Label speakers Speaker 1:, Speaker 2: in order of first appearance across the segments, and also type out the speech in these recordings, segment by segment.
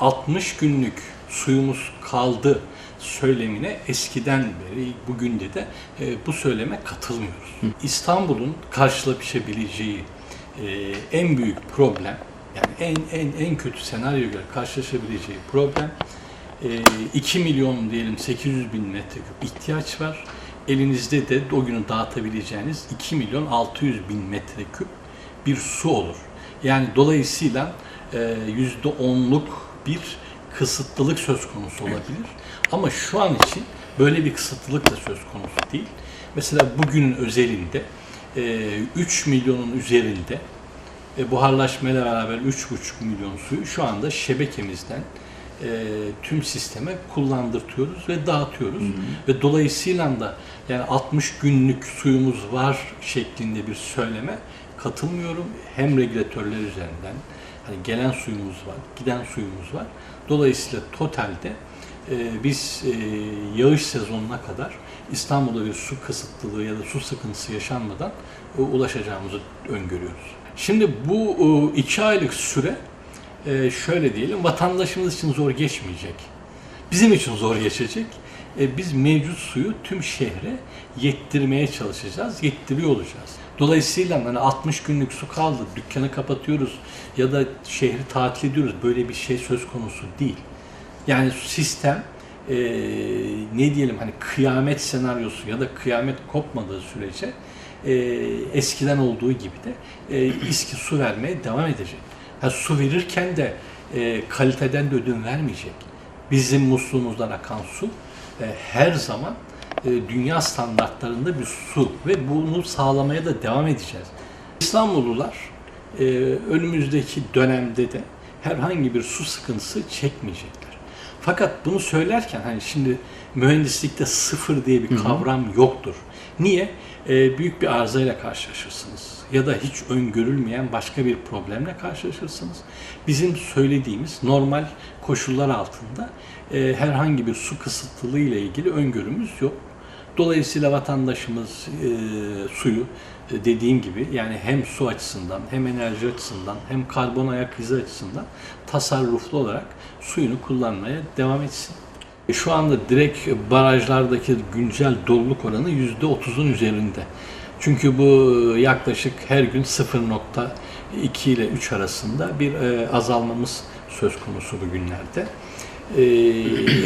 Speaker 1: 60 günlük suyumuz kaldı söylemine eskiden beri bugün de de e, bu söyleme katılmıyoruz. İstanbul'un karşılaşabileceği e, en büyük problem yani en en en kötü senaryo göre karşılaşabileceği problem e, 2 milyon diyelim 800 bin metreküp ihtiyaç var. Elinizde de o günü dağıtabileceğiniz 2 milyon 600 bin metreküp bir su olur. Yani dolayısıyla e, yüzde onluk bir kısıtlılık söz konusu olabilir. Ama şu an için böyle bir kısıtlılık da söz konusu değil. Mesela bugünün özelinde e, 3 milyonun üzerinde e, buharlaşmayla beraber 3,5 milyon suyu şu anda şebekemizden e, tüm sisteme kullandırtıyoruz ve dağıtıyoruz. Ve dolayısıyla da yani 60 günlük suyumuz var şeklinde bir söyleme katılmıyorum. Hem regülatörler üzerinden hani gelen suyumuz var, giden suyumuz var. Dolayısıyla totalde e, biz e, yağış sezonuna kadar İstanbul'da bir su kısıtlılığı ya da su sıkıntısı yaşanmadan e, ulaşacağımızı öngörüyoruz. Şimdi bu e, iki aylık süre e, şöyle diyelim vatandaşımız için zor geçmeyecek. Bizim için zor geçecek. E, biz mevcut suyu tüm şehre yettirmeye çalışacağız, yettiriyor olacağız. Dolayısıyla hani 60 günlük su kaldı, dükkanı kapatıyoruz ya da şehri tatil ediyoruz. Böyle bir şey söz konusu değil. Yani sistem e, ne diyelim hani kıyamet senaryosu ya da kıyamet kopmadığı sürece e, eskiden olduğu gibi de e, İSKİ su vermeye devam edecek. Ha, su verirken de e, kaliteden de ödün vermeyecek. Bizim musluğumuzdan akan su her zaman e, dünya standartlarında bir su ve bunu sağlamaya da devam edeceğiz. İstanbullular e, önümüzdeki dönemde de herhangi bir su sıkıntısı çekmeyecekler. Fakat bunu söylerken hani şimdi mühendislikte sıfır diye bir kavram yoktur. Niye? E, büyük bir arızayla karşılaşırsınız ya da hiç öngörülmeyen başka bir problemle karşılaşırsınız. Bizim söylediğimiz normal koşullar altında e, herhangi bir su kısıtlılığı ile ilgili öngörümüz yok. Dolayısıyla vatandaşımız e, suyu e, dediğim gibi yani hem su açısından hem enerji açısından hem karbon ayak izi açısından tasarruflu olarak suyunu kullanmaya devam etsin. E, Şu anda direkt barajlardaki güncel doluluk oranı %30'un üzerinde. Çünkü bu yaklaşık her gün 0.2 ile 3 arasında bir e, azalmamız söz konusu bugünlerde. E,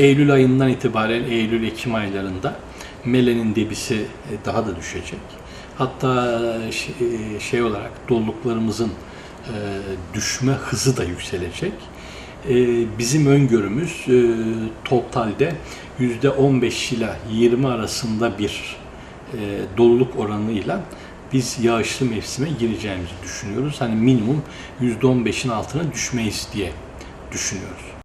Speaker 1: Eylül ayından itibaren Eylül-Ekim aylarında melenin debisi e, daha da düşecek. Hatta şey, e, şey olarak doluluklarımızın e, düşme hızı da yükselecek. E, Bizim öngörümüz e, totalde %15 ile 20 arasında bir e, doluluk oranıyla biz yağışlı mevsime gireceğimizi düşünüyoruz. Hani minimum %15'in altına düşmeyiz diye düşünüyoruz.